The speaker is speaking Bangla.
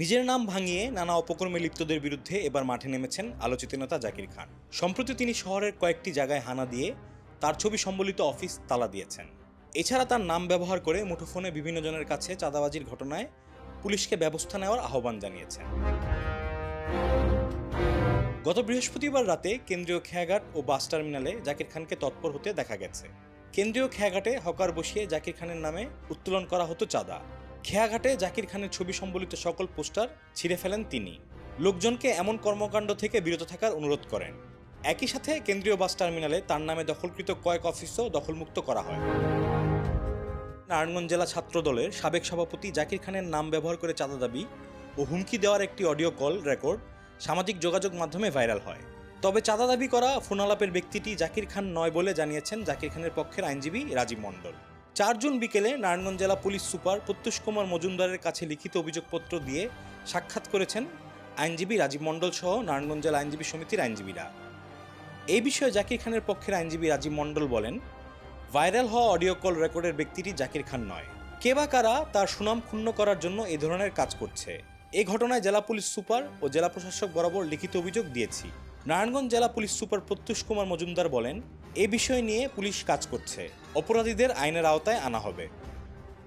নিজের নাম ভাঙিয়ে নানা অপকর্মে লিপ্তদের বিরুদ্ধে এবার মাঠে নেমেছেন আলোচিত নেতা জাকির খান। সম্প্রতি তিনি শহরের কয়েকটি জায়গায় হানা দিয়ে তার ছবি সম্বলিত অফিস তালা দিয়েছেন। এছাড়া তার নাম ব্যবহার করে মুঠোফোনে বিভিন্ন জনের কাছে চাঁদাবাজির ঘটনায় পুলিশকে ব্যবস্থা নেওয়ার আহ্বান জানিয়েছেন। গত বৃহস্পতিবার রাতে কেন্দ্রীয় খেয়াঘাট ও বাস টার্মিনালে জাকির খানকে তৎপর হতে দেখা গেছে। কেন্দ্রীয় খেয়াঘাটে হকার বসিয়ে জাকির খানের নামে উত্তোলন করা হতো চাঁদা। খেয়াঘাটে জাকির খানের ছবি সম্বলিত সকল পোস্টার ছিঁড়ে ফেলেন তিনি। লোকজনকে এমন কর্মকাণ্ড থেকে বিরত থাকার অনুরোধ করেন। একই সাথে কেন্দ্রীয় বাস টার্মিনালে তার নামে দখলকৃত কয়েক অফিসও দখলমুক্ত করা হয়। নারায়ণগঞ্জ জেলা ছাত্র দলের সাবেক সভাপতি জাকির খানের নাম ব্যবহার করে চাঁদা দাবি ও হুমকি দেওয়ার একটি অডিও কল রেকর্ড সামাজিক যোগাযোগ মাধ্যমে ভাইরাল হয়। তবে চাঁদা দাবি করা ফোনালাপের ব্যক্তিটি জাকির খান নয় বলে জানিয়েছেন জাকির খানের পক্ষের আইনজীবী রাজীব মণ্ডল। চার জুন বিকেলে নারায়ণগঞ্জ জেলা পুলিশ সুপার প্রত্যুষ কুমার মজুমদারের কাছে লিখিত অভিযোগপত্র দিয়ে সাক্ষাৎ করেছেন আইনজীবী রাজীব মণ্ডল সহ নারায়ণগঞ্জ জেলা আইনজীবী সমিতির আইনজীবীরা। এই বিষয়ে জাকির খানের পক্ষের আইনজীবী রাজীব মণ্ডল বলেন, ভাইরাল হওয়া অডিও কল রেকর্ডের ব্যক্তিটি জাকির খান নয়। কে বা কারা তার সুনাম ক্ষুণ্ণ করার জন্য এ ধরনের কাজ করছে? এ ঘটনায় জেলা পুলিশ সুপার ও জেলা প্রশাসক বরাবর লিখিত অভিযোগ দিয়েছি। নারায়ণগঞ্জ জেলা পুলিশ সুপার প্রত্যুষ কুমার মজুমদার বলেন, এ বিষয় নিয়ে পুলিশ কাজ করছে। অপরাধীদের আইনের আওতায় আনা হবে।